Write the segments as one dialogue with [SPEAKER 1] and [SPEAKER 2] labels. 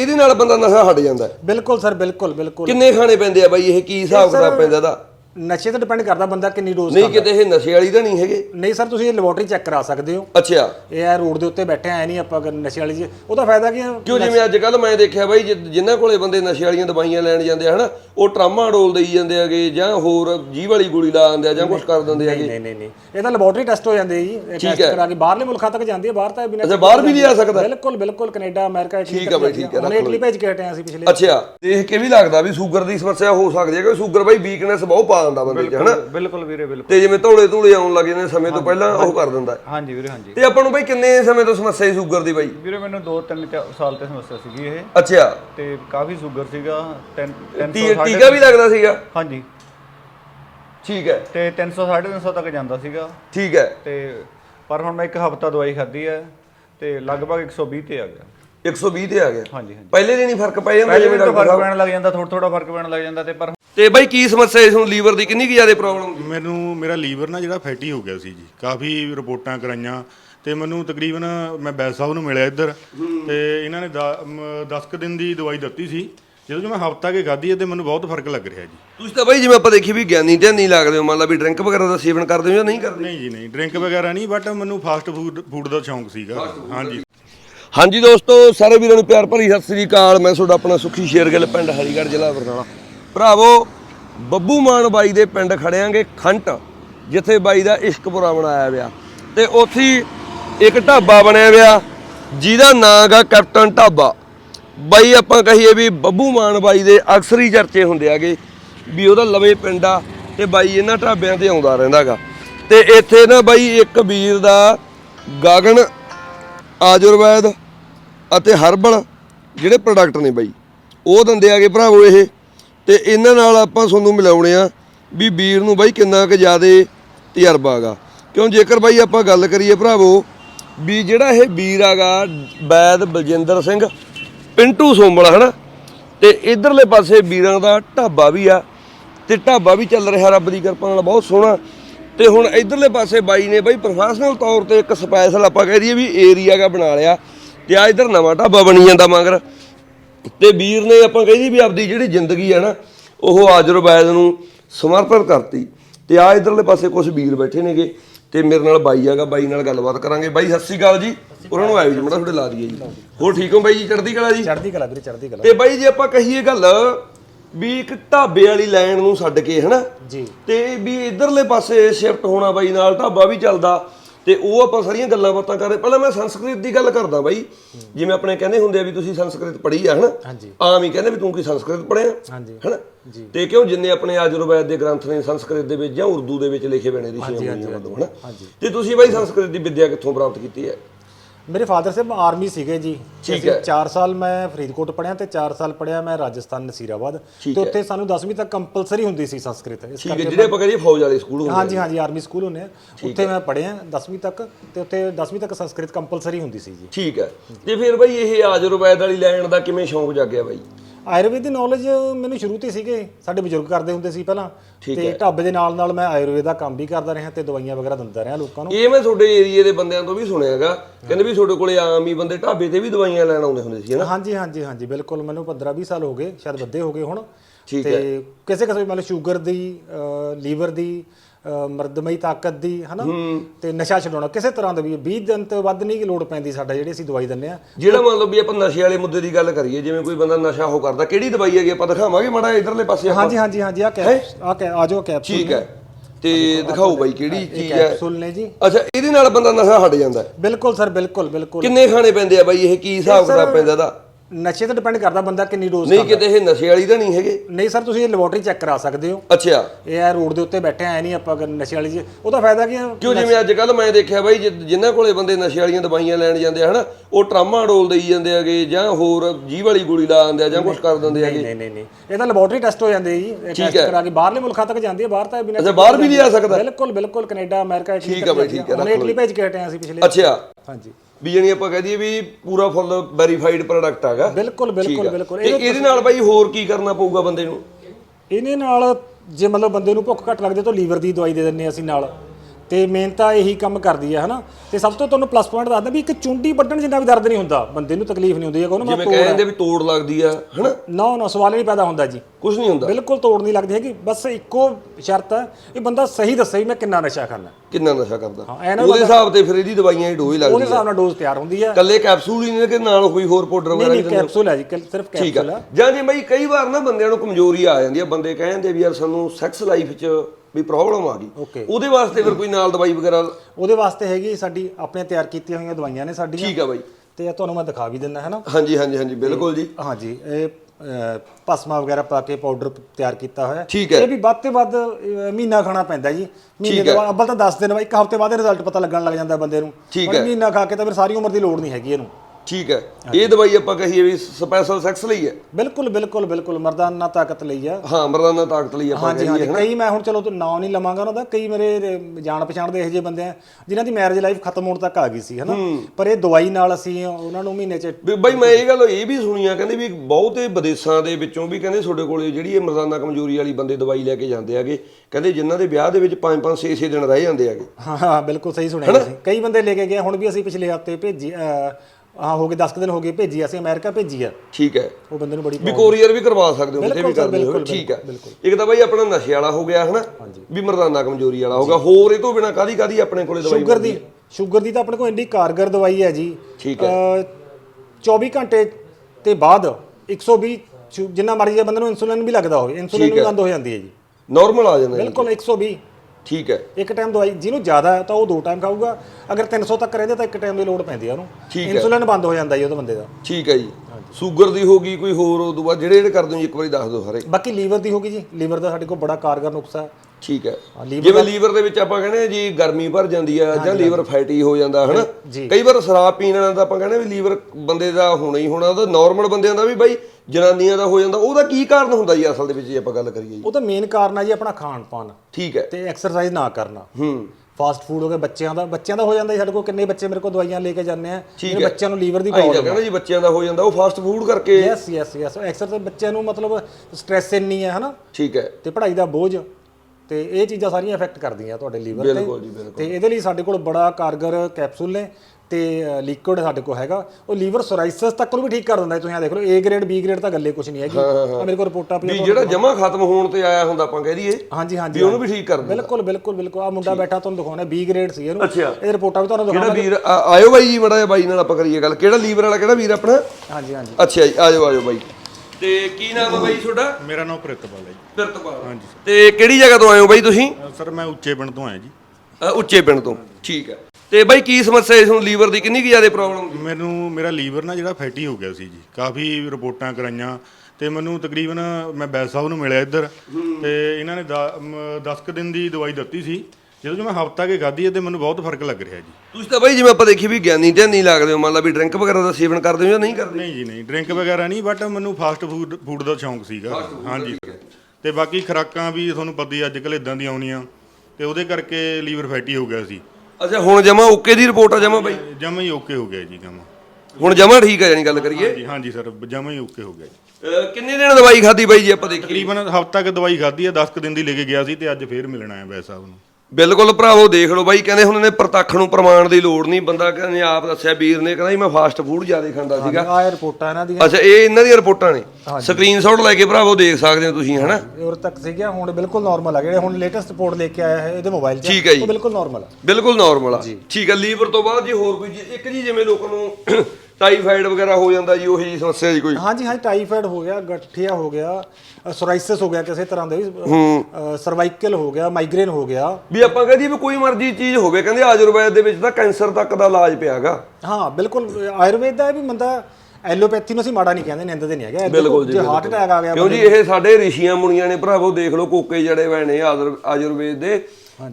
[SPEAKER 1] ਇਹਦੇ ਨਾਲ ਬੰਦਾ ਨਸ਼ਾ ਹਟ ਜਾਂਦਾ ਹੈ।
[SPEAKER 2] ਬਿਲਕੁਲ ਸਰ ਬਿਲਕੁਲ ਬਿਲਕੁਲ
[SPEAKER 1] ਕਿੰਨੇ ਖਾਣੇ ਪੈਂਦੇ ਆ ਬਾਈ ਇਹ ਕੀ ਹਿਸਾਬ ਕਿਤਾਬ ਪੈਂਦਾ ਇਹਦਾ
[SPEAKER 2] ਨਸ਼ੇ ਤੇ ਡਿਪੈਂਡ ਕਰਦਾ ਬੰਦਾ ਕਿੰਨੀ ਡੋਜ਼
[SPEAKER 1] ਨਹੀਂ ਕਿਤੇ ਇਹ ਨਸ਼ੇ ਵਾਲੀ ਤਾਂ ਨਹੀਂ ਹੈਗੇ?
[SPEAKER 2] ਨਹੀਂ ਸਰ ਤੁਸੀਂ ਇਹ ਲੈਬੋਰਟਰੀ ਚੈੱਕ ਕਰਾ ਸਕਦੇ ਹੋ।
[SPEAKER 1] ਅੱਛਾ।
[SPEAKER 2] ਇਹ ਆ ਰੋਡ ਦੇ ਉੱਤੇ ਬੈਠੇ ਆ ਨਹੀਂ ਆਪਾਂ ਅਗਰ ਨਸ਼ੇ ਵਾਲੀ ਚੀਜ਼ ਉਹਦਾ ਫਾਇਦਾ ਕੀ ਹੈ
[SPEAKER 1] ਕਿਉਂ ਜਿਵੇਂ ਅੱਜ ਕੱਲ ਮੈਂ ਦੇਖਿਆ ਬਾਈ ਜਿ- ਜਿਨ੍ਹਾਂ ਕੋਲੇ ਬੰਦੇ ਨਸ਼ੇ ਵਾਲੀਆਂ ਦਵਾਈਆਂ ਲੈਣ ਜਾਂਦੇ ਆ ਹਨਾ ਉਹ ਟਰਾਮਾ ਡੋਲ ਦੇਈ ਜਾਂਦੇ ਹੈਗੇ ਜਾਂ ਹੋਰ ਜੀਵ ਵਾਲੀ ਗੋਲੀ ਲਾ ਦਿੰਦੇ ਆ ਜਾਂ ਕੁਝ ਕਰ ਦਿੰਦੇ ਹੈਗੇ।
[SPEAKER 2] ਨਹੀਂ ਨਹੀਂ ਨਹੀਂ। ਇਹਦਾ ਲੈਬੋਰਟਰੀ ਟੈਸਟ ਹੋ ਜਾਂਦੇ ਜੀ। ਇਹ ਟੈਸਟ ਕਰਾ ਕੇ ਬਾਹਰਲੇ ਮੁਲਕਾਂ ਤੱਕ ਜਾਂਦੀ ਹੈ ਬਾਹਰ ਤਾਂ ਇਹ ਬਿਨਾਂ
[SPEAKER 1] ਅੱਛਾ ਬਾਹਰ ਵੀ ਨਹੀਂ ਆ ਸਕਦਾ?
[SPEAKER 2] ਬਿਲਕੁਲ ਬਿਲਕੁਲ ਕੈਨੇਡਾ ਅਮਰੀਕਾ ਇਟਲੀ
[SPEAKER 1] ਠੀਕ ਆ ਬਾਈ, ਠੀਕ ਆ,
[SPEAKER 2] ਹੁਣ ਇਟਲੀ ਭੇਜ ਕੇ ਹਟੇ ਅਸੀਂ ਪਿਛਲੇ।
[SPEAKER 1] ਅੱਛਾ ਦੇਖ ਕੇ ਵੀ ਲੱਗਦਾ ਵੀ ਸ਼ੂਗਰ ਦੀ ਸਮੱਸਿਆ ਹੋ ਸਕਦੀ ਹੈ ਕਿ ਸ਼ੂਗਰ ਬਾਈ ਵੀਕਨੈਸ ਬਹੁਤ ਪਾ ਦਿੰਦਾ ਬੰਦੇ 'ਚ ਹਨਾ?
[SPEAKER 3] ਬਿਲਕੁਲ ਵੀਰੇ ਬਿਲਕੁਲ।
[SPEAKER 1] ਤੇ ਜਿਵੇਂ ਧੌਲੇ ਧੂਲੇ ਆਉਣ ਲੱਗ ਜਾਂਦੇ ਸਮੇਂ ਤੋਂ ਪਹਿਲਾਂ ਉਹ ਕਰ ਦਿੰਦਾ। ਹੈ।
[SPEAKER 3] ਹਾਂਜੀ ਵੀਰੇ ਹਾਂਜੀ।
[SPEAKER 1] ਤੇ ਆਪਾਂ ਨੂੰ ਬਾਈ ਕਿੰਨੇ ਸਮੇਂ ਤੋਂ ਸਮੱਸਿਆ ਸੀ ਸ਼ੂਗਰ ਦੀ ਬਾਈ?
[SPEAKER 3] ਵੀਰੇ ਮੈਨੂੰ 2-3 ਸਾਲ ਤੇ ਸਮੱਸਿਆ ਸੀਗੀ ਇਹ।
[SPEAKER 1] ਅੱਛਾ।
[SPEAKER 3] ਤੇ ਕਾਫੀ ਸ਼ੂਗਰ ਸੀਗਾ 10
[SPEAKER 1] ਟੀ-
[SPEAKER 3] 300
[SPEAKER 1] ਟੀਕਾ ਵੀ ਲੱਗਦਾ ਸੀਗਾ?
[SPEAKER 3] ਹਾਂਜੀ।
[SPEAKER 1] ਠੀਕ ਹੈ।
[SPEAKER 3] ਤੇ 300 350 ਤੱਕ ਜਾਂਦਾ ਸੀਗਾ।
[SPEAKER 1] ਠੀਕ ਹੈ।
[SPEAKER 3] ਤੇ ਪਰ ਹੁਣ ਮੈਂ ਇੱਕ ਹਫਤਾ ਦਵਾਈ ਖਾਧੀ ਹੈ ਤੇ ਲਗਭਗ 120 ਤੇ ਆ ਗਿਆ।
[SPEAKER 1] 120 ਤੇ ਆ ਗਿਆ।
[SPEAKER 3] ਹਾਂਜੀ ਹਾਂਜੀ।
[SPEAKER 1] ਪਹਿਲੇ ਦਿਨ ਹੀ ਫ਼ਰਕ ਪੈ ਜਾਂਦਾ
[SPEAKER 3] ਪਹਿਲੇ ਤੋਂ
[SPEAKER 1] ਡਾਕਟਰ
[SPEAKER 3] ਫ਼ਰਕ ਪੈਣ ਲੱਗ ਜਾਂਦਾ ਥੋੜਾ ਥੋੜਾ ਫ਼ਰਕ ਪੈਣ ਲੱਗ ਜਾਂਦਾ ਤੇ ਪਰ
[SPEAKER 1] ਤੇ ਬਾਈ ਕੀ ਸਮੱਸਿਆ ਇਸ ਨੂੰ ਲੀਵਰ ਦੀ? ਕਿੰਨੀ ਕੁ ਜ਼ਿਆਦਾ ਪ੍ਰੋਬਲਮ
[SPEAKER 4] ਮੈਨੂੰ ਮੇਰਾ ਲੀਵਰ ਨਾ ਜਿਹੜਾ ਫੈਟੀ ਹੋ ਗਿਆ ਸੀ ਜੀ ਕਾਫੀ ਰਿਪੋਰਟਾਂ ਕਰਾਈਆਂ ਤੇ ਮੈਨੂੰ ਤਕਰੀਬਨ ਮੈਂ ਬੈਸ ਸਾਹਿਬ ਨੂੰ ਮਿਲਿਆ ਇੱਧਰ ਤੇ ਇਹਨਾਂ ਨੇ 10 ਕੁ ਦਿਨ ਦੀ ਦਵਾਈ ਦਿੱਤੀ ਸੀ। ਜਦੋਂ ਮੈਂ ਹਫਤਾ ਕੇ ਖਾਧੀ ਹੈ ਤੇ ਮੈਨੂੰ ਬਹੁਤ ਫ਼ਰਕ ਲੱਗ ਰਿਹਾ ਜੀ।
[SPEAKER 1] ਤੁਸੀਂ ਤਾਂ ਬਾਈ ਜਿਵੇਂ ਆਪਾਂ ਦੇਖੀ ਵੀ ਗਿਆਨੀ ਧਿਆਨੀ ਲੱਗਦੇ ਹੋ ਮੰਨ ਲਾ ਵੀ ਡਰਿੰਕ ਵਗੈਰਾ ਦਾ ਸੇਵਨ ਕਰਦੇ ਹੋ ਜਾਂ ਨਹੀਂ ਕਰਦੇ?
[SPEAKER 4] ਨਹੀਂ ਜੀ ਨਹੀਂ ਡਰਿੰਕ ਵਗੈਰਾ ਨਹੀਂ ਬਟ ਮੈਨੂੰ ਫਾਸਟ ਫੂਡ ਫੂਡ ਦਾ ਸ਼ੌਂਕ ਸੀਗਾ। ਹਾਂਜੀ।
[SPEAKER 1] ਹਾਂਜੀ ਦੋਸਤੋ, ਸਾਰੇ ਵੀਰਾਂ ਨੂੰ ਪਿਆਰ ਭਰੀ ਸਤਿ ਸ੍ਰੀ ਅਕਾਲ। ਮੈਂ ਤੁਹਾਡਾ ਆਪਣਾ ਸੁਖੀ ਸ਼ੇਰਗਿੱਲ, ਪਿੰਡ ਹਰੀਗੜ੍ਹ, ਜ਼ਿਲ੍ਹਾ ਬਰਨਾਲਾ। ਭਰਾਵੋ, ਬੱਬੂ ਮਾਨ ਬਾਈ ਦੇ ਪਿੰਡ ਖੜਿਆਂਗੇ, ਖੰਟ, ਜਿੱਥੇ ਬਾਈ ਦਾ ਇਸ਼ਕਪੁਰਾ ਬਣਾਇਆ ਵਿਆ। ਤੇ ਉੱਥੇ ਇੱਕ ਢਾਬਾ ਬਣਿਆ ਵਿਆ, ਜਿਹਦਾ ਨਾਂ ਗਾ ਕੈਪਟਨ ਢਾਬਾ। ਬਾਈ, ਆਪਾਂ ਕਹੀਏ ਵੀ ਬੱਬੂ ਮਾਨ ਬਾਈ ਦੇ ਅਕਸਰ ਹੀ ਚਰਚੇ ਹੁੰਦੇ ਆਗੇ ਵੀ ਉਹਦਾ ਲਵੇ ਪਿੰਡ ਆ, ਤੇ ਬਾਈ ਇਹਨਾਂ ਢਾਬਿਆਂ ਤੇ ਆਉਂਦਾ ਰਹਿੰਦਾਗਾ ਤੇ ਇੱਥੇ ਨਾ ਬਾਈ, ਇੱਕ ਵੀਰ ਦਾ ਗਾਗਨ ਆਯੁਰਵੈਦ ਅਤੇ ਹਰਬਲ ਜਿਹੜੇ ਪ੍ਰੋਡਕਟ ਨੇ ਬਾਈ, ਉਹ ਦਿੰਦੇ ਆਗੇ ਭਰਾਵੋ ਇਹ। ਤੇ ਇਹਨਾਂ ਨਾਲ ਆਪਾਂ ਤੁਹਾਨੂੰ ਮਿਲਾਉਣੇ ਆ ਵੀ ਵੀਰ ਨੂੰ ਬਾਈ ਕਿੰਨਾ ਕੁ ਜ਼ਿਆਦਾ ਤਜਰਬਾ ਹੈਗਾ। ਕਿਉਂ ਜੇਕਰ ਬਾਈ ਆਪਾਂ ਗੱਲ ਕਰੀਏ ਭਰਾਵੋ ਵੀ ਜਿਹੜਾ ਇਹ ਵੀਰ ਹੈਗਾ ਵੈਦ ਬਲਜਿੰਦਰ ਸਿੰਘ, ਪਿੰਟੂ ਸੋਮਲ, ਹਨਾ? ਤੇ ਇਧਰਲੇ ਪਾਸੇ ਵੀਰਾਂ ਦਾ ਢਾਬਾ ਵੀ ਆ ਤੇ ਢਾਬਾ ਵੀ ਚੱਲ ਰਿਹਾ ਰੱਬ ਦੀ ਕਿਰਪਾ ਨਾਲ, ਬਹੁਤ ਸੋਹਣਾ। ਤੇ ਹੁਣ ਇਧਰਲੇ ਪਾਸੇ ਬਾਈ ਨੇ ਬਾਈ ਪ੍ਰੋਫੈਸ਼ਨਲ ਤੌਰ ਤੇ ਇੱਕ ਸਪੈਸ਼ਲ ਆਪਾਂ ਕਹਿ ਦਈਏ ਵੀ ਏਰੀਆ ਗਾ ਬਣਾ ਲਿਆ ਤੇ ਆ ਇਧਰ ਨਵਾਂ ਢਾਬਾ ਬਣੀ ਜਾਂਦਾ ਮਗਰ। ਤੇ ਵੀਰ ਨੇ ਆਪਾਂ ਕਹਿੰਦੀ ਵੀ ਆਪਦੀ ਜਿਹੜੀ ਜ਼ਿੰਦਗੀ ਹੈ ਨਾ ਉਹ ਆਜਰਬੈਦ ਨੂੰ ਸਮਰਪਿਤ ਕਰਤੀ। ਤੇ ਆ ਇਧਰਲੇ ਪਾਸੇ ਕੁਝ ਵੀਰ ਬੈਠੇ ਨੇਗੇ ਤੇ ਮੇਰੇ ਨਾਲ ਬਾਈ ਆਗਾ ਬਾਈ ਨਾਲ ਗੱਲਬਾਤ ਕਰਾਂਗੇ। ਬਾਈ ਸਤਿ ਸ਼੍ਰੀ ਅਕਾਲ ਜੀ। ਉਹਨਾਂ ਨੂੰ ਆਇਓ ਜੀ ਮੜਾ ਤੁਹਾਡੇ ਲਾ ਦਈਏ ਜੀ। ਹੋਰ ਠੀਕ ਹੋ ਬਾਈ ਜੀ ਚੜ੍ਹਦੀ ਕਲਾ ਜੀ?
[SPEAKER 2] ਚੜ੍ਹਦੀ ਕਲਾ ਵੀਰੇ ਚੜ੍ਹਦੀ ਕਲਾ।
[SPEAKER 1] ਤੇ ਬਾਈ ਜੇ ਆਪਾਂ ਕਹੀਏ ਗੱਲ ਵੀ ਇੱਕ ਢਾਬੇ ਵਾਲੀ ਲਾਈਨ ਨੂੰ ਛੱਡ ਕੇ ਹਨਾ?
[SPEAKER 2] ਜੀ।
[SPEAKER 1] ਤੇ ਵੀ ਇਧਰਲੇ ਪਾਸੇ ਸ਼ਿਫਟ ਹੋਣਾ ਬਾਈ ਨਾਲ ਢਾਬਾ ਵੀ ਚੱਲਦਾ। ਤੇ ਉਹ ਆਪਾਂ ਸਾਰੀਆਂ ਗੱਲਾਂ ਬਾਤਾਂ ਕਰਦੇ ਪਹਿਲਾਂ ਮੈਂ ਸੰਸਕ੍ਰਿਤ ਦੀ ਗੱਲ ਕਰਦਾ ਬਾਈ। ਜਿਵੇਂ ਆਪਣੇ ਕਹਿੰਦੇ ਹੁੰਦੇ ਆ ਵੀ ਤੁਸੀਂ ਸੰਸਕ੍ਰਿਤ ਪੜ੍ਹੀ ਆ ਹਨਾ? ਆਮ ਹੀ ਕਹਿੰਦੇ ਵੀ ਤੂੰ ਕੀ ਸੰਸਕ੍ਰਿਤ ਪੜ੍ਹਿਆ
[SPEAKER 2] ਹਾਂਜੀ।
[SPEAKER 1] ਹਨਾ? ਤੇ ਕਿਉਂ ਜਿੰਨੇ ਆਪਣੇ ਆਯੁਰਵੈਦ ਦੇ ਗ੍ਰੰਥ ਨੇ ਸੰਸਕ੍ਰਿਤ ਦੇ ਵਿੱਚ ਜਾਂ ਉਰਦੂ ਦੇ ਵਿੱਚ ਲਿਖੇ ਬਣੇ ਰਿਸ਼ੀਆਂ ਮੁਨੀਆਂ ਵੱਲੋਂ ਹਨਾ? ਤੇ ਤੁਸੀਂ ਬਾਈ ਸੰਸਕ੍ਰਿਤ ਦੀ ਵਿੱਦਿਆ ਕਿੱਥੋਂ ਪ੍ਰਾਪਤ ਕੀਤੀ ਹੈ?
[SPEAKER 2] ਮੇਰੇ ਫਾਦਰ ਸਾਹਿਬ ਆਰਮੀ ਸੀਗੇ ਜੀ।
[SPEAKER 1] ਠੀਕ ਹੈ।
[SPEAKER 2] 4 ਸਾਲ ਮੈਂ ਫਰੀਦਕੋਟ ਪੜਿਆ ਤੇ 4 ਸਾਲ ਪੜਿਆ ਮੈਂ ਰਾਜਸਥਾਨ ਨਸੀਰਾਬਾਦ। ਤੇ ਉੱਥੇ ਸਾਨੂੰ 10ਵੀਂ ਤੱਕ ਕੰਪਲਸਰੀ ਹੁੰਦੀ ਸੀ ਸੰਸਕ੍ਰਿਤ। ਇਸ
[SPEAKER 1] ਹੈ ਜਿਹੜੇ ਕਹੀਏ ਫੌਜ ਵਾਲੇ ਸਕੂਲ ਹੁੰਦੇ
[SPEAKER 2] ਹਾਂਜੀ ਹਾਂਜੀ ਆਰਮੀ ਸਕੂਲ ਹੁੰਦੇ ਆ। ਉੱਥੇ ਮੈਂ ਪੜਿਆ 10ਵੀਂ ਤੱਕ ਤੇ ਉੱਥੇ 10ਵੀਂ ਤੱਕ ਸੰਸਕ੍ਰਿਤ ਕੰਪਲਸਰੀ ਹੁੰਦੀ ਸੀ ਜੀ।
[SPEAKER 1] ਠੀਕ ਹੈ। ਤੇ ਫਿਰ ਬਾਈ ਇਹ ਆਯੁਰਵੈਦ ਵਾਲੀ ਲੈਣ ਦਾ ਕਿਵੇਂ ਸ਼ੌਂਕ ਜਾਗਿਆ ਬਾਈ?
[SPEAKER 2] ਆਯੁਰਵੇਦ ਦੀ ਨੌਲੇਜ ਮੈਨੂੰ ਸ਼ੁਰੂ ਤੋਂ ਹੀ ਸੀਗੇ। ਸਾਡੇ ਬਜ਼ੁਰਗ ਕਰਦੇ ਹੁੰਦੇ ਸੀ ਪਹਿਲਾਂ। ਤੇ ਢਾਬੇ ਦੇ ਨਾਲ ਨਾਲ ਮੈਂ ਆਯੁਰਵੇਦ ਦਾ ਕੰਮ ਵੀ ਕਰਦਾ ਰਿਹਾ ਤੇ ਦਵਾਈਆਂ ਵਗੈਰਾ ਦਿੰਦਾ ਰਿਹਾ ਲੋਕਾਂ ਨੂੰ।
[SPEAKER 1] ਇਹ ਮੈਂ ਤੁਹਾਡੇ ਏਰੀਏ ਦੇ ਬੰਦਿਆਂ ਤੋਂ ਵੀ ਸੁਣਿਆਗਾ ਕਹਿੰਦੇ ਵੀ ਤੁਹਾਡੇ ਕੋਲੇ ਆਮ ਹੀ ਬੰਦੇ ਢਾਬੇ ਤੇ ਵੀ ਦਵਾਈਆਂ ਲੈਣ ਆਉਂਦੇ ਹੁੰਦੇ ਸੀ ਹਨਾ
[SPEAKER 2] ਹਾਂਜੀ ਹਾਂਜੀ ਹਾਂਜੀ ਬਿਲਕੁਲ। ਮੈਨੂੰ 15 20 ਸਾਲ ਹੋ ਗਏ ਸ਼ਾਇਦ ਵੱਧੇ ਹੋ ਗਏ ਹੁਣ।
[SPEAKER 1] ਠੀਕ
[SPEAKER 2] ਤੇ ਕਿਸੇ ਕਿਸੇ ਮਤਲਬ ਸ਼ੂਗਰ ਦੀ ਲੀਵਰ ਦੀ ਮਰਦਮਈ ਤਾਕਤ ਦੀ ਹਨਾ? ਤੇ ਨਸ਼ਾ ਛਡਾਉਣਾ ਕਿਸੇ ਤਰ੍ਹਾਂ ਦਾ ਵੀ 20 ਦਿਨ ਤੋਂ ਵੱਧ ਨਹੀਂ ਲੋੜ ਪੈਂਦੀ ਸਾਡਾ ਜਿਹੜੀ ਅਸੀਂ ਦਵਾਈ ਦਿੰਨੇ ਆ
[SPEAKER 1] ਜਿਹੜਾ ਮੰਨ ਲਓ ਵੀ ਆਪਾਂ ਨਸ਼ੇ ਵਾਲੇ ਮੁੱਦੇ ਦੀ ਗੱਲ ਕਰੀਏ ਜਿਵੇਂ ਕੋਈ ਬੰਦਾ ਨਸ਼ਾ ਹੋ ਕਰਦਾ ਕਿਹੜੀ ਦਵਾਈ ਹੈਗੀ ਆਪਾਂ ਦਿਖਾਵਾਂਗੇ ਮਾੜਾ ਇਧਰਲੇ ਪਾਸੇ
[SPEAKER 2] ਹਾਂਜੀ ਹਾਂਜੀ ਹਾਂਜੀ ਆ ਕੈਪ ਆ ਕੈ ਆ ਜਾਓ ਕੈਪਸੂਲ
[SPEAKER 1] ਠੀਕ ਹੈ। ਤੇ ਦਿਖਾਓ ਬਾਈ ਕਿਹੜੀ ਚੀਜ਼ ਹੈ?
[SPEAKER 2] ਕੈਪਸੂਲ ਨੇ ਜੀ।
[SPEAKER 1] ਅੱਛਾ ਇਹਦੇ ਨਾਲ ਬੰਦਾ ਨਸ਼ਾ ਹਟ ਜਾਂਦਾ।
[SPEAKER 2] ਬਿਲਕੁਲ ਸਰ ਬਿਲਕੁਲ ਬਿਲਕੁਲ।
[SPEAKER 1] ਕਿੰਨੇ ਖਾਣੇ ਪੈਂਦੇ ਆ ਬਾਈ ਇਹ ਕੀ ਹਿਸਾਬ ਕਿਤਾਬ ਪੈਂਦਾ ਇਹਦਾ?
[SPEAKER 2] ਨਸ਼ੇ ਤੇ ਡਿਪੈਂਡ ਕਰਦਾ ਬੰਦਾ ਕਿੰਨੀ ਡੋਜ਼
[SPEAKER 1] ਨਹੀਂ ਕਿਤੇ ਇਹ ਨਸ਼ੇ ਵਾਲੀ ਤਾਂ ਨਹੀਂ ਹੈਗੇ।
[SPEAKER 2] ਨਹੀਂ ਸਰ ਤੁਸੀਂ ਇਹ ਲੈਬੋਰਟਰੀ ਚੈੱਕ ਕਰਾ ਸਕਦੇ ਹੋ।
[SPEAKER 1] ਅੱਛਾ।
[SPEAKER 2] ਇਹ ਆ ਰੋਡ ਦੇ ਉੱਤੇ ਬੈਠੇ ਆ ਨਹੀਂ ਆਪਾਂ ਨਸ਼ੇ ਵਾਲੀ ਚੀਜ਼ ਉਹਦਾ ਫਾਇਦਾ ਕੀ ਹੈ
[SPEAKER 1] ਕਿਉਂ ਜਿਵੇਂ ਅੱਜ ਕੱਲ ਮੈਂ ਦੇਖਿਆ ਬਾਈ ਜਿ- ਜਿਨ੍ਹਾਂ ਕੋਲੇ ਬੰਦੇ ਨਸ਼ੇ ਵਾਲੀਆਂ ਦਵਾਈਆਂ ਲੈਣ ਜਾਂਦੇ ਆ ਹਨਾ ਉਹ ਟਰਾਮਾ ਡੋਲ ਦੇਈ ਜਾਂਦੇ ਹੈਗੇ ਜਾਂ ਹੋਰ ਜੀਵ ਵਾਲੀ ਗੋਲੀ ਲਾ ਦਿੰਦੇ ਆ ਜਾਂ ਕੁਝ ਕਰ ਦਿੰਦੇ ਹੈਗੇ।
[SPEAKER 2] ਨਹੀਂ ਨਹੀਂ ਨਹੀਂ ਇਹਦਾ ਲੈਬੋਰਟਰੀ ਟੈਸਟ ਹੋ ਜਾਂਦੇ ਜੀ। ਇਹ ਟੈਸਟ ਕਰਾ ਕੇ ਬਾਹਰਲੇ ਮੁਲਕਾਂ ਤੱਕ ਜਾਂਦੀ ਹੈ ਬਾਹਰ ਤਾਂ ਇਹ ਬਿਨਾਂ
[SPEAKER 1] ਅੱਛਾ ਬਾਹਰ ਵੀ ਨਹੀਂ ਆ ਸਕਦਾ।
[SPEAKER 2] ਬਿਲਕੁਲ ਬਿਲਕੁਲ ਕੈਨੇਡਾ ਅਮਰੀਕਾ ਇਟਲੀ
[SPEAKER 1] ਠੀਕ ਆ ਬਾਈ, ਠੀਕ
[SPEAKER 2] ਹੁਣ ਇਟਲੀ ਭੇਜ ਕੇ ਹਟੇ ਆ ਅਸੀਂ ਪਿਛਲੇ।
[SPEAKER 1] ਅੱਛਾ।
[SPEAKER 2] ਹਾਂਜੀ।
[SPEAKER 1] ਵੀ ਜਾਨੀ ਆਪਾਂ ਕਹਿ ਦਈਏ ਵੀ ਪੂਰਾ ਫੁੱਲ ਵੈਰੀਫਾਈਡ ਪ੍ਰੋਡਕਟ ਹੈਗਾ।
[SPEAKER 2] ਬਿਲਕੁਲ ਬਿਲਕੁਲ ਬਿਲਕੁਲ।
[SPEAKER 1] ਇਹਦੇ ਨਾਲ ਬਾਈ ਹੋਰ ਕੀ ਕਰਨਾ ਪਊਗਾ ਬੰਦੇ ਨੂੰ?
[SPEAKER 2] ਇਹਨੇ ਨਾਲ ਜੇ ਮਤਲਬ ਬੰਦੇ ਨੂੰ ਭੁੱਖ ਘੱਟ ਲੱਗਦੀ ਤਾਂ ਲੀਵਰ ਦੀ ਦਵਾਈ ਦੇ ਦਿੰਨੇ ਅਸੀਂ ਨਾਲ। ਤੇ ਤਾਂ ਇਹੀ ਕੰਮ ਕਰਦੀ ਹੈ ਹਨਾ? ਤੇ ਸਭ ਤੋਂ ਤੁਹਾਨੂੰ ਪਲੱਸ ਪੁਆਇੰਟ ਦੱਸਦਾ ਵੀ ਇੱਕ ਚੁੰਡੀ ਵੱਢਣ ਜਿੰਨਾ ਵੀ ਦਰਦ ਨਹੀਂ ਹੁੰਦਾ ਬੰਦੇ ਨੂੰ ਤਕਲੀਫ ਨਹੀਂ ਹੁੰਦੀ ਹੈ ਕੋਈ
[SPEAKER 1] ਜਿਵੇਂ ਕਹਿੰਦੇ ਵੀ ਤੋੜ ਲੱਗਦੀ ਆ ਹਨਾ?
[SPEAKER 2] ਨਾ ਨਾ ਸਵਾਲ ਹੀ ਨਹੀਂ ਪੈਦਾ ਹੁੰਦਾ ਜੀ।
[SPEAKER 1] ਕੁਝ ਨਹੀਂ ਹੁੰਦਾ।
[SPEAKER 2] ਬਿਲਕੁਲ ਤੋੜ ਨਹੀਂ ਲੱਗਦੀ ਹੈਗੀ ਬਸ ਇੱਕੋ ਸ਼ਰਤ ਹੈ ਇਹ ਬੰਦਾ ਸਹੀ ਦੱਸੇ ਵੀ ਮੈਂ ਕਿੰਨਾ ਨਸ਼ਾ ਖਾਣਾ
[SPEAKER 1] ਕਿੰਨਾ ਨਸ਼ਾ ਕਰਦਾ?
[SPEAKER 2] ਹਾਂ,
[SPEAKER 1] ਉਹਦੇ ਹਿਸਾਬ ਤੇ ਫਿਰ ਇਹਦੀ ਦਵਾਈਆਂ ਦੀ ਡੋਜ਼
[SPEAKER 2] ਉਹਦੇ
[SPEAKER 1] ਲੱਗਦੀ ਆ।
[SPEAKER 2] ਹਿਸਾਬ ਨਾਲ ਡੋਜ਼ ਤਿਆਰ ਹੁੰਦੀ ਹੈ
[SPEAKER 1] ਕੱਲੇ ਕੈਪਸੂਲ ਹੀ ਨਹੀਂ ਕਿ ਨਾਲ ਕੋਈ ਹੋਰ ਪਾਊਡਰ ਵਗੈਰਾ
[SPEAKER 2] ਨਹੀਂ
[SPEAKER 1] ਹੋ?
[SPEAKER 2] ਕੈਪਸੂਲ ਹੈ ਜੀ ਸਿਰਫ ਕੈਪਸੂਲ ਹੈ
[SPEAKER 1] ਜਾਂ ਜੇ ਬਈ ਕਈ ਵਾਰ ਨਾ ਬੰਦਿਆਂ ਨੂੰ ਕਮਜ਼ੋਰੀ ਆ ਜਾਂਦੀ ਆ ਬੰਦੇ ਕਹਿੰਦੇ ਵੀ ਯਾਰ ਸਾਨੂੰ ਸੈਕਸ ਲਾਈਫ 'ਚ ਵੀ ਪ੍ਰੋਬਲਮ ਆ ਗਈ। ਉਹਦੇ ਵਾਸਤੇ ਫਿਰ ਕੋਈ ਨਾਲ ਦਵਾਈ ਵਗੈਰਾ
[SPEAKER 2] ਉਹਦੇ ਵਾਸਤੇ ਹੈਗੀ ਸਾਡੀ ਆਪਣੇ ਤਿਆਰ ਕੀਤੀਆਂ ਹੋਈਆਂ ਦਵਾਈਆਂ ਨੇ ਸਾਡੀਆਂ।
[SPEAKER 1] ਠੀਕ ਆ ਬਾਈ।
[SPEAKER 2] ਤੇ ਇਹ ਤੁਹਾਨੂੰ ਮੈਂ ਦਿਖਾ ਵੀ ਦਿੰਦਾ ਹੈ ਨਾ
[SPEAKER 1] ਹਾਂਜੀ ਹਾਂਜੀ ਹਾਂਜੀ ਬਿਲਕੁਲ ਜੀ।
[SPEAKER 2] ਹਾਂਜੀ ਇਹ ਭਸਮਾ ਵਗੈਰਾ ਪਾ ਕੇ ਪਾਊਡਰ ਤਿਆਰ ਕੀਤਾ ਹੋਇਆ। ਇਹ ਵੀ ਵੱਧ ਤੇ ਵੱਧ ਮਹੀਨਾ ਖਾਣਾ ਪੈਂਦਾ ਜੀ। ਮਹੀਨੇ ਦੇ। ਬਾਅਦ ਅੱਬਲ ਤਾਂ 10 ਦਿਨ ਬਾਅਦ ਇੱਕ ਹਫ਼ਤੇ ਬਾਅਦ ਰਿਜ਼ਲਟ ਪਤਾ ਲੱਗਣ ਲੱਗ ਜਾਂਦਾ ਬੰਦੇ ਨੂੰ।
[SPEAKER 1] ਠੀਕ
[SPEAKER 2] ਪਰ। ਮਹੀਨਾ ਖਾ ਕੇ ਤਾਂ ਫਿਰ ਸਾਰੀ ਉਮਰ ਦੀ ਲੋੜ ਨਹੀਂ ਹੈਗੀ ਇਹਨੂੰ।
[SPEAKER 1] ਠੀਕ ਹੈ। ਇਹ ਦਵਾਈ ਆਪਾਂ ਕਹੀਏ ਵੀ ਸਪੈਸ਼ਲ ਸੈਕਸ ਲਈ ਹੈ।
[SPEAKER 2] ਬਿਲਕੁਲ ਬਿਲਕੁਲ ਬਿਲਕੁਲ। ਮਰਦਾਨਾ ਤਾਕਤ ਲਈ ਆ
[SPEAKER 1] ਹਾਂ ਮਰਦਾਨਾ ਤਾਕਤ ਲਈ ਆਪਾਂ
[SPEAKER 2] ਹਾਂਜੀ ਹਾਂਜੀ। ਕਈ ਮੈਂ ਹੁਣ ਚਲੋ ਨਾਂ ਨਹੀਂ ਲਵਾਂਗਾ ਉਹਨਾਂ ਦਾ ਕਈ ਮੇਰੇ ਜਾਣ ਪਛਾਣ ਦੇ ਇਹੋ ਜਿਹੇ ਬੰਦੇ ਆ ਜਿਨ੍ਹਾਂ ਦੀ ਮੈਰਿਜ ਲਾਈਫ ਖਤਮ ਹੋਣ ਤੱਕ ਆ ਗਈ ਸੀ ਹਨਾ? ਪਰ ਇਹ ਦਵਾਈ ਨਾਲ ਅਸੀਂ ਉਹਨਾਂ ਨੂੰ ਮਹੀਨੇ 'ਚ
[SPEAKER 1] ਬਾਈ ਮੈਂ ਇਹ ਗੱਲ ਇਹ ਵੀ ਸੁਣੀ ਆ ਕਹਿੰਦੇ ਵੀ ਬਹੁਤੇ ਵਿਦੇਸ਼ਾਂ ਦੇ ਵਿੱਚੋਂ ਵੀ ਕਹਿੰਦੇ ਤੁਹਾਡੇ ਕੋਲੇ ਜਿਹੜੀ ਇਹ ਮਰਦਾਨਾ ਕਮਜ਼ੋਰੀ ਵਾਲੀ ਬੰਦੇ ਦਵਾਈ ਲੈ ਕੇ ਜਾਂਦੇ ਆਗੇ ਕਹਿੰਦੇ ਜਿਨ੍ਹਾਂ ਦੇ ਵਿਆਹ ਦੇ ਵਿੱਚ 5-5 6-6 ਦਿਨ ਰਹਿ ਜਾਂਦੇ ਆਗੇ
[SPEAKER 2] ਹਾਂ ਹਾਂ ਬਿਲਕੁਲ ਸਹੀ ਸੁਣਿਆ ਤੁਸੀਂ। ਕਈ ਬੰਦੇ ਲੈ ਕੇ ਗਏ ਹੁਣ ਵੀ ਅਸੀਂ ਪਿਛਲੇ ਹਫ਼ਤੇ ਭੇਜੀ ਅਹ, ਹਾਂ ਹੋ ਗਏ 10 ਦਿਨ ਹੋ ਗਏ ਭੇਜੀ ਅਸੀਂ ਅਮਰੀਕਾ ਭੇਜੀ ਆ।
[SPEAKER 1] ਠੀਕ ਹੈ।
[SPEAKER 2] ਉਹ ਬੰਦੇ ਨੂੰ ਬੜੀ
[SPEAKER 1] ਵੀ ਕੋਰੀਅਰ ਵੀ ਕਰਵਾ ਸਕਦੇ ਹੋ ਕਿਤੇ ਵੀ ਕਰਦੇ ਹੋ ਠੀਕ ਹੈ। ਇੱਕ ਤਾਂ ਬਾਈ ਆਪਣਾ ਨਸ਼ੇ ਵਾਲਾ ਹੋ ਗਿਆ ਹਨਾ? ਵੀ ਮਰਦਾਨਾ ਕਮਜ਼ੋਰੀ ਵਾਲਾ ਹੋਗਾ ਹੋਰ ਇਹ ਤੋਂ ਬਿਨਾ ਕਾਦੀ ਕਾਦੀ ਆਪਣੇ ਕੋਲੇ ਦਵਾਈ
[SPEAKER 2] ਸ਼ੂਗਰ ਦੀ ਸ਼ੂਗਰ ਦੀ ਤਾਂ ਆਪਣੇ ਕੋਲ ਇੰਨੀ ਕਾਰਗਰ ਦਵਾਈ ਹੈ ਜੀ।
[SPEAKER 1] ਠੀਕ
[SPEAKER 2] ਹੈ। 24 ਘੰਟੇ ਤੇ ਬਾਅਦ 120 ਸ਼ੂ- ਜਿੰਨਾ ਮਰਜ਼ੀ ਬੰਦੇ ਨੂੰ ਇਨਸੂਲਿਨ ਵੀ ਲੱਗਦਾ ਹੋਵੇ ਇਨਸੂਲਿਨ ਵੀ ਬੰਦ ਹੋ ਜਾਂਦੀ ਹੈ ਜੀ।
[SPEAKER 1] ਨਾਰਮਲ ਆ ਜਾਂਦਾ
[SPEAKER 2] ਬਿਲਕੁਲ 120
[SPEAKER 1] ਠੀਕ ਹੈ।
[SPEAKER 2] ਇੱਕ ਟਾਈਮ ਦਵਾਈ ਜਿਹਨੂੰ ਜ਼ਿਆਦਾ ਹੈ ਤਾਂ ਉਹ ਦੋ ਟਾਈਮ ਖਾਊਗਾ। ਅਗਰ 300 ਤੱਕ ਰਹਿੰਦੇ ਤਾਂ ਇੱਕ ਟਾਈਮ ਦੀ ਲੋੜ ਪੈਂਦੀ ਆ ਉਹਨੂੰ।
[SPEAKER 1] ਠੀਕ ਹੈ।
[SPEAKER 2] ਇਨਸੂਲਿਨ ਬੰਦ ਹੋ ਜਾਂਦਾ ਜੀ ਉਹਦੇ ਬੰਦੇ ਦਾ।
[SPEAKER 1] ਠੀਕ ਹੈ ਜੀ। ਸ਼ੂਗਰ ਦੀ ਹੋਗੀ ਕੋਈ ਹੋਰ ਉਦੋਂ ਬਾਅਦ ਜਿਹੜੇ ਜਿਹੜੇ ਕਰਦੇ ਹੋ ਜੀ ਇੱਕ ਵਾਰੀ ਦੱਸ ਦਿਓ ਸਾਰੇ।
[SPEAKER 2] ਬਾਕੀ ਲੀਵਰ ਦੀ ਹੋਗੀ ਜੀ। ਲੀਵਰ ਦਾ ਸਾਡੇ ਕੋਲ ਬੜਾ ਕਾਰਗਰ ਨੁਕਸਾ ਹੈ।
[SPEAKER 1] ਠੀਕ ਹੈ।
[SPEAKER 2] ਹਾਂ, ਲੀਵਰ
[SPEAKER 1] ਜਿਵੇਂ ਲੀਵਰ ਦੇ ਵਿੱਚ ਆਪਾਂ ਕਹਿੰਦੇ ਆ ਜੀ ਗਰਮੀ ਭਰ ਜਾਂਦੀ ਆ ਜਾਂ ਲੀਵਰ ਫੈਟੀ ਹੋ ਜਾਂਦਾ ਹਨਾ?
[SPEAKER 2] ਜੀ।
[SPEAKER 1] ਕਈ ਵਾਰ ਸ਼ਰਾਬ ਪੀਣ ਨਾਲ ਤਾਂ ਆਪਾਂ ਕਹਿੰਦੇ ਵੀ ਲੀਵਰ ਬੰਦੇ ਦਾ ਹੋਣਾ ਹੀ ਹੋਣਾ ਉਹਦਾ ਨਾਰਮਲ ਬੰਦਿਆਂ ਦਾ ਵੀ ਬਾਈ। ਜਨਾਨੀਆਂ ਦਾ ਹੋ ਜਾਂਦਾ ਉਹਦਾ ਕੀ ਕਾਰਨ ਹੁੰਦਾ ਜੀ ਅਸਲ ਦੇ ਵਿੱਚ ਜੇ ਆਪਾਂ ਗੱਲ ਕਰੀਏ ਜੀ?
[SPEAKER 2] ਉਹ ਤਾਂ ਮੇਨ ਕਾਰਨ ਹੈ ਜੀ ਆਪਣਾ ਖਾਣ ਪਾਣ।
[SPEAKER 1] ਠੀਕ ਹੈ।
[SPEAKER 2] ਤੇ ਐਕਸਰਸਾਈਜ਼ ਨਾ ਕਰਨਾ।
[SPEAKER 1] ਹੂੰ।
[SPEAKER 2] ਫਾਸਟ ਫੂਡ ਹੋ ਗਿਆ ਬੱਚਿਆਂ ਦਾ ਬੱਚਿਆਂ ਦਾ ਹੋ ਜਾਂਦਾ ਜੀ ਸਾਡੇ ਕੋਲ ਕਿੰਨੇ ਬੱਚੇ ਮੇਰੇ ਕੋਲ ਦਵਾਈਆਂ ਲੈ ਕੇ ਜਾਂਦੇ ਆ।
[SPEAKER 1] ਠੀਕ ਹੈ।
[SPEAKER 2] ਬੱਚਿਆਂ ਨੂੰ ਲੀਵਰ ਦੀ
[SPEAKER 1] ਆਈ
[SPEAKER 2] ਪ੍ਰੋਬਲਮ
[SPEAKER 1] ਕਹਿੰਦਾ ਜੀ ਬੱਚਿਆਂ ਦਾ ਹੋ ਜਾਂਦਾ ਉਹ ਫਾਸਟ ਫੂਡ ਕਰਕੇ।
[SPEAKER 2] ਯੈਸ ਯੈਸ ਯੈਸ ਐਕਸਰਸਾਈਜ਼ ਬੱਚਿਆਂ ਨੂੰ ਮਤਲਬ ਸਟ੍ਰੈਸ ਇੰਨੀ ਹੈ ਹਨਾ?
[SPEAKER 1] ਠੀਕ ਹੈ।
[SPEAKER 2] ਤੇ ਪੜ੍ਹਾਈ ਦਾ ਬੋਝ। ਤੇ ਇਹ ਚੀਜ਼ਾਂ ਸਾਰੀਆਂ ਇਫੈਕਟ ਕਰਦੀਆਂ ਤੁਹਾਡੇ ਲੀਵਰ ਤੇ।
[SPEAKER 1] ਬਿਲਕੁਲ ਜੀ ਬਿਲਕੁਲ।
[SPEAKER 2] ਤੇ ਇਹਦੇ ਲਈ ਸਾਡੇ ਕੋਲ ਬੜਾ ਕਾਰਗਰ ਕੈਪਸੂਲ ਨੇ ਤੇ ਲਿਕੁਇਡ ਸਾਡੇ ਕੋਲ ਹੈਗਾ। ਉਹ ਲੀਵਰ ਸੋਰਾਇਸਿਸ ਤੱਕ ਨੂੰ ਵੀ ਠੀਕ ਕਰ ਦਿੰਦਾ ਹੈ। ਤੁਸੀਂ ਆ ਦੇਖ ਲਓ A ਗ੍ਰੇਡ B ਗ੍ਰੇਡ ਤਾਂ ਗੱਲੇ ਕੁਝ ਨਹੀਂ ਹੈਗੀ। ਆ ਮੇਰੇ ਕੋਲ ਰਿਪੋਰਟਾਂ
[SPEAKER 1] ਵੀ ਜਿਹੜਾ ਜਮਾ ਖਤਮ ਹੋਣ ਤੇ ਆਇਆ ਹੁੰਦਾ ਆਪਾਂ ਕਹਿ ਦਈਏ
[SPEAKER 2] ਹਾਂਜੀ ਹਾਂਜੀ
[SPEAKER 1] ਵੀ ਉਹਨੂੰ ਵੀ ਠੀਕ ਕਰ ਦਿੰਦਾ।
[SPEAKER 2] ਬਿਲਕੁਲ ਬਿਲਕੁਲ ਬਿਲਕੁਲ। ਆ ਮੁੰਡਾ ਬੈਠਾ ਤੁਹਾਨੂੰ ਦਿਖਾਉਣਾ B ਗ੍ਰੇਡ ਸੀ ਇਹਨੂੰ। ਇਹ ਰਿਪੋਰਟਾਂ ਵੀ ਤੁਹਾਨੂੰ ਦਿਖਾਉਣਾ
[SPEAKER 1] ਵੀਰ ਆ- ਆਇਓ ਬਾਈ ਜੀ ਜਿਹਾ ਬਾਈ ਨਾਲ ਆਪਾਂ ਕਰੀਏ ਗੱਲ। ਕਿਹੜਾ ਲੀਵਰ ਵਾਲਾ ਕਿਹੜਾ ਵੀਰ ਆਪਣਾ?
[SPEAKER 2] ਹਾਂਜੀ ਹਾਂਜੀ।
[SPEAKER 1] ਅੱਛਾ ਜੀ ਆਜੋ ਆਜੋ ਬਾਈ। ਤੇ ਕੀ ਨਾਮ ਹੈ ਬਾਈ ਤੁਹਾਡਾ?
[SPEAKER 4] ਮੇਰਾ ਨਾਮ ਪ੍ਰਿਤਪਾਲ ਹੈ ਜੀ।
[SPEAKER 1] ਪਿਰਤਪਾਲ। ਹਾਂਜੀ ਤੇ ਕਿਹੜੀ ਜਗ੍ਹਾ ਤੋਂ ਆਏ ਹੋ ਬਾਈ ਤੁਸੀਂ?
[SPEAKER 4] ਅ, ਸਰ ਮੈਂ ਉੱਚੇ ਪਿੰਡ ਤੋਂ ਆਇਆ ਜੀ।
[SPEAKER 1] ਅ, ਉੱਚੇ ਪਿੰਡ ਤੋਂ। ਠੀਕ ਹੈ। ਤੇ ਬਾਈ ਕੀ ਸਮੱਸਿਆ ਇਸ ਨੂੰ ਲੀਵਰ ਦੀ? ਕਿੰਨੀ ਕੁ ਜ਼ਿਆਦਾ ਪ੍ਰੋਬਲਮ
[SPEAKER 4] ਮੈਨੂੰ ਮੇਰਾ ਲੀਵਰ ਨਾ ਜਿਹੜਾ ਫੈਟੀ ਹੋ ਗਿਆ ਸੀ ਜੀ। ਕਾਫੀ ਰਿਪੋਰਟਾਂ ਕਰਾਈਆਂ ਤੇ ਮੈਨੂੰ ਤਕਰੀਬਨ ਮੈਂ ਬੈਸ ਸਾਹਿਬ ਨੂੰ ਮਿਲਿਆ ਇੱਧਰ ਤੇ ਇਹਨਾਂ ਨੇ 10 ਕੁ ਦਿਨ ਦੀ ਦਵਾਈ ਦਿੱਤੀ ਸੀ। ਜਦੋਂ ਜੋ ਮੈਂ ਹਫਤਾ ਕੇ ਖਾਧੀ ਹੈ ਤੇ ਮੈਨੂੰ ਬਹੁਤ ਫ਼ਰਕ ਲੱਗ ਰਿਹਾ ਜੀ।
[SPEAKER 1] ਤੁਸੀਂ ਤਾਂ ਬਾਈ ਜਿਵੇਂ ਆਪਾਂ ਦੇਖੀ ਵੀ ਗਿਆਨੀ ਤੇ ਨਹੀਂ ਲੱਗਦੇ ਹੋ ਮੰਨ ਲਾ ਵੀ ਡਰਿੰਕ ਵਗੈਰਾ ਦਾ ਸੇਵਨ ਕਰਦੇ ਹੋ ਜਾਂ ਨਹੀਂ ਕਰਦੇ?
[SPEAKER 4] ਨਹੀਂ ਜੀ ਨਹੀਂ ਡਰਿੰਕ ਵਗੈਰਾ ਨਹੀਂ ਬਟ ਮੈਨੂੰ ਫਾਸਟ ਫੂਡ ਫੂਡ ਦਾ ਸ਼ੌਂਕ ਸੀਗਾ। ਹਾਂਜੀ। ਤੇ ਬਾਕੀ ਖੁਰਾਕਾਂ ਵੀ ਤੁਹਾਨੂੰ ਪਤਾ ਹੀ ਅੱਜ ਕੱਲ੍ਹ ਇਦਾਂ ਦੀਆਂ ਆਉਣੀਆਂ। ਤੇ ਉਹਦੇ ਕਰਕੇ ਲੀਵਰ ਫੈਟੀ ਹੋ ਗਿਆ ਸੀ।
[SPEAKER 1] ਅੱਛਾ ਹੁਣ ਜਮਾ ਓਕੇ ਦੀ ਰਿਪੋਰਟ ਆ ਜਮਾ ਬਾਈ?
[SPEAKER 4] ਜਮਾ ਹੀ ਓਕੇ ਹੋ ਗਿਆ ਜੀ ਕੰਮ
[SPEAKER 1] ਹੁਣ ਜਮਾ ਠੀਕ ਹੈ ਜਾਨੀ ਗੱਲ ਕਰੀਏ?
[SPEAKER 4] ਹਾਂਜੀ ਹਾਂਜੀ ਸਰ ਜਮਾ ਹੀ ਓਕੇ ਹੋ ਗਿਆ ਜੀ।
[SPEAKER 1] ਕਿੰਨੇ ਦਿਨ ਦਵਾਈ ਖਾਦੀ ਬਾਈ ਜੀ ਆਪਾਂ ਦੇਖੀ?
[SPEAKER 4] ਤਕਰੀਬਨ ਹਫਤਾ ਕੁ ਦਵਾਈ ਖਾਧੀ ਹੈ 10 ਕੁ ਦਿਨ ਦੀ ਲੈ ਕੇ ਗਿਆ ਸੀ ਤੇ ਅੱਜ ਫੇਰ ਮਿਲਣਾ ਹੈ ਵੈਸ ਸਾਹਿਬ ਨੂੰ।
[SPEAKER 1] ਬਿਲਕੁਲ ਭਰਾਵੋ ਦੇਖ ਲਓ ਬਾਈ ਕਹਿੰਦੇ ਹੁਣ ਇਹਨੇ ਪ੍ਰਤੱਖ ਨੂੰ ਪ੍ਰਮਾਣ ਦੀ ਲੋੜ ਨਹੀਂ। ਬੰਦਾ ਕਹਿੰਦੇ ਆਪ ਦੱਸਿਆ ਵੀਰ ਨੇ ਕਹਿੰਦਾ ਜੀ ਮੈਂ ਫਾਸਟ ਫੂਡ ਜ਼ਿਆਦਾ ਖਾਂਦਾ ਸੀਗਾ।
[SPEAKER 2] ਆ ਰਿਪੋਰਟਾਂ ਇਹਨਾਂ ਦੀਆਂ।
[SPEAKER 1] ਅੱਛਾ ਇਹ ਇਹਨਾਂ ਦੀਆਂ ਰਿਪੋਰਟਾਂ ਨੇ? ਸਕਰੀਨਸ਼ਾਟ ਲੈ ਕੇ ਭਰਾਵੋ ਦੇਖ ਸਕਦੇ ਹੋ ਤੁਸੀਂ ਹਨਾ?
[SPEAKER 2] ਉਰ ਤੱਕ ਸੀਗਾ ਹੁਣ ਬਿਲਕੁਲ ਨਾਰਮਲ ਆ। ਜਿਹੜੇ ਹੁਣ ਲੇਟੈਸਟ ਰਿਪੋਰਟ ਲੈ ਕੇ ਆਇਆ ਹੈ ਇਹਦੇ ਮੋਬਾਈਲ 'ਚ
[SPEAKER 1] ਠੀਕ ਹੈ ਜੀ।
[SPEAKER 2] ਬਿਲਕੁਲ ਨਾਰਮਲ ਆ।
[SPEAKER 1] ਬਿਲਕੁਲ ਨਾਰਮਲ ਆ। ਠੀਕ ਹੈ ਲੀਵਰ ਤੋਂ ਬਾਅਦ ਜੀ ਹੋਰ ਕੋਈ ਜੀ- ਇੱਕ ਜੀ ਜਿਵੇਂ ਲੋਕਾਂ ਨੂੰ ਟਾਈਫਾਈਡ ਵਗੈਰਾ ਹੋ ਜਾਂਦਾ ਜੀ ਉਹੀ ਜੀ ਸਮੱਸਿਆ ਜੀ ਕੋਈ।
[SPEAKER 2] ਹਾਂਜੀ ਹਾਂਜੀ ਟਾਈਫਾਇਡ ਹੋ ਗਿਆ ਗਠੀਆ ਹੋ ਗਿਆ ਸੋਰਾਇਸਿਸ ਹੋ ਗਿਆ ਕਿਸੇ ਤਰ੍ਹਾਂ ਦੇ ਸਰਵਾਈਕਲ ਹੋ ਗਿਆ ਮਾਈਗ੍ਰੇਨ ਹੋ ਗਿਆ।
[SPEAKER 1] ਵੀ ਆਪਾਂ ਕਹਦੇ ਵੀ ਕੋਈ ਮਰਜ਼ੀ ਚੀਜ਼ ਹੋਵੇ ਕਹਿੰਦੇ ਆਯੁਰਵੈਦ ਦੇ ਵਿੱਚ ਤਾਂ ਕੈਂਸਰ ਤੱਕ ਦਾ ਇਲਾਜ ਪਿਆਗਾ
[SPEAKER 2] ਹਾਂ ਬਿਲਕੁਲ ਆਯੁਰਵੇਦ ਦਾ ਵੀ ਬੰਦਾ ਐਲੋਪੈਥੀ ਨੂੰ ਅਸੀਂ ਮਾੜਾ ਨਹੀਂ ਕਹਿੰਦੇ ਨਿੰਦਦੇ ਨਹੀਂ ਹੈਗੇ।
[SPEAKER 1] ਬਿਲਕੁਲ ਜੀ,
[SPEAKER 2] ਹਾਰਟ ਅਟੈਕ ਆ ਗਿਆ
[SPEAKER 1] ਕਿਉਂ ਜੀ ਇਹ ਸਾਡੇ ਰਿਸ਼ੀਆਂ ਮੁਨੀਆਂ ਨੇ ਭਰਾਵੋ ਦੇਖ ਲਓ ਕੋਕੇ ਜੜੇ ਆਯੁਰ- ਆਯੁਰਵੇਦ ਦੇ।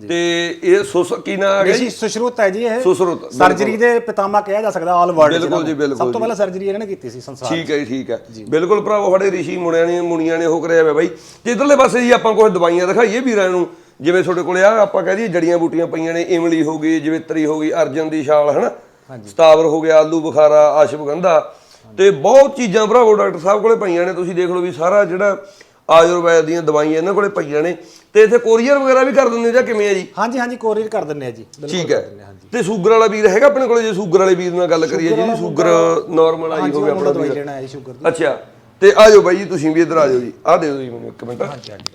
[SPEAKER 1] ਤੇ ਇਹ ਸੁਸ ਕੀ ਨਾ ਆ
[SPEAKER 2] ਦੇਸੀ
[SPEAKER 1] ਜੀ?
[SPEAKER 2] ਸੁਸ਼ਰੂਤ ਹੈ ਜੀ ਇਹ।
[SPEAKER 1] ਸੁਸ਼ਰੂਤ,
[SPEAKER 2] ਸਰਜਰੀ ਦੇ ਪਿਤਾਮਾ ਕਿਹਾ ਜਾ ਸਕਦਾ ਆਲ ਵਰਲਡ
[SPEAKER 1] ਬਿਲਕੁਲ ਜੀ, ਬਿਲਕੁਲ
[SPEAKER 2] ਸਭ ਤੋਂ ਪਹਿਲਾਂ ਸਰਜਰੀ ਇਹਨਾਂ ਨੇ ਕੀਤੀ ਸੀ ਸੰਸਾਰ
[SPEAKER 1] ਠੀਕ ਹੈ ਠੀਕ ਹੈ। ਬਿਲਕੁਲ ਭਰਾਵੋ ਸਾਡੇ ਰਿਸ਼ੀ ਮੁਨੀਆਂ ਨੇ ਮੁਨੀਆਂ ਨੇ ਉਹ ਕਰਿਆ ਹੋਇਆ ਬਾਈ। ਤੇ ਇਧਰਲੇ ਪਾਸੇ ਜੀ ਆਪਾਂ ਕੁਝ ਦਵਾਈਆਂ ਦਿਖਾਈਏ ਵੀਰਾਂ ਨੂੰ। ਜਿਵੇਂ ਤੁਹਾਡੇ ਕੋਲੇ ਆ ਆਪਾਂ ਕਹਿ ਦਈਏ ਜੜੀਆਂ ਬੂਟੀਆਂ ਪਈਆਂ ਨੇ ਇਮਲੀ ਹੋ ਗਈ ਜਵੇਤਰੀ ਹੋ ਗਈ ਅਰਜਨ ਦੀ ਛਾਲ ਹਨਾ? ਸਤਾਵਰ ਹੋ ਗਿਆ ਆਲੂ ਬੁਖਾਰਾ ਅਸ਼ਵਗੰਧਾ ਤੇ ਬਹੁਤ ਚੀਜ਼ਾਂ ਭਰਾਵੋ ਡਾਕਟਰ ਸਾਹਿਬ ਕੋਲੇ ਪਈਆਂ ਨੇ। ਤੁਸੀਂ ਦੇਖ ਲਓ ਵੀ ਸਾਰਾ ਜਿਹੜਾ ਆਯੁਰਵੈਦ ਦੀਆਂ ਦਵਾਈਆਂ ਇਹਨਾਂ ਕੋਲੇ ਪਈਆਂ ਨੇ। ਤੇ ਇੱਥੇ ਕੋਰੀਅਰ ਵਗੈਰਾ ਵੀ ਕਰ ਦਿੰਦੇ ਜਾਂ ਕਿਵੇਂ ਆ ਜੀ?
[SPEAKER 2] ਹਾਂਜੀ ਹਾਂਜੀ ਕੋਰੀਅਰ ਕਰ ਦਿੰਨੇ ਆ ਜੀ। ਬਿਲਕੁਲ
[SPEAKER 1] ਠੀਕ
[SPEAKER 2] ਕਰ
[SPEAKER 1] ਹੈ
[SPEAKER 2] ਦਿੰਦੇ ਹਾਂ, ਹਾਂਜੀ।
[SPEAKER 1] ਤੇ ਸ਼ੂਗਰ ਵਾਲਾ ਵੀਰ ਹੈਗਾ ਆਪਣੇ ਕੋਲੇ? ਜੇ ਸ਼ੂਗਰ ਵਾਲੇ ਵੀਰ ਨਾਲ ਗੱਲ ਕਰੀਏ ਜੀ ਸ਼ੂਗਰ ਨਾਰਮਲ ਆਈ ਹੋਵੇ ਆਪਣਾ
[SPEAKER 2] ਦਵਾਈ
[SPEAKER 1] ਵੀਰ।
[SPEAKER 2] ਲੈਣਾ ਹੈ ਸ਼ੂਗਰ ਦੀ।
[SPEAKER 1] ਅੱਛਾ ਤੇ ਆ ਜਾਓ ਬਾਈ ਜੀ ਤੁਸੀਂ ਵੀ ਇੱਧਰ ਆ ਜਾਓ ਜੀ। ਆ ਦਿਓ ਜੀ ਮੈਨੂੰ ਇੱਕ ਮਿੰਟ।
[SPEAKER 2] ਹਾਂਜੀ ਹਾਂਜੀ।